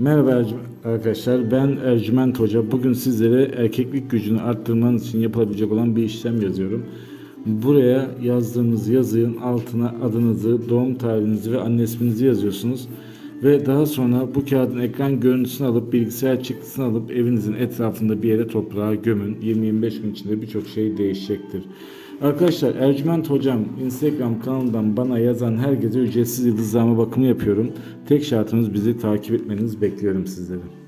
Merhaba arkadaşlar ben Ercüment Hoca. Bugün sizlere erkeklik gücünü arttırmanız için yapılabilecek olan bir işlem yazıyorum. Buraya yazdığınız yazının altına adınızı, doğum tarihinizi ve anne isminizi yazıyorsunuz. Ve daha sonra bu kağıdın ekran görüntüsünü alıp bilgisayar çıktısını alıp evinizin etrafında bir yere toprağa gömün. 20-25 gün içinde birçok şey değişecektir. Arkadaşlar Ercüment Hocam Instagram kanalından bana yazan herkese ücretsiz yıldızlama bakımı yapıyorum. Tek şartımız bizi takip etmeniz bekliyorum sizleri.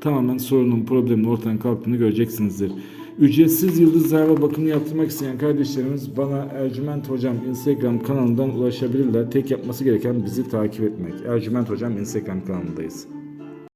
tamamen sorunun, problemin ortadan kalktığını göreceksinizdir. Ücretsiz yıldız zarfa bakımını yaptırmak isteyen kardeşlerimiz bana Ercüment Hocam Instagram kanalından ulaşabilirler. Tek yapması gereken bizi takip etmek. Ercüment Hocam Instagram kanalındayız.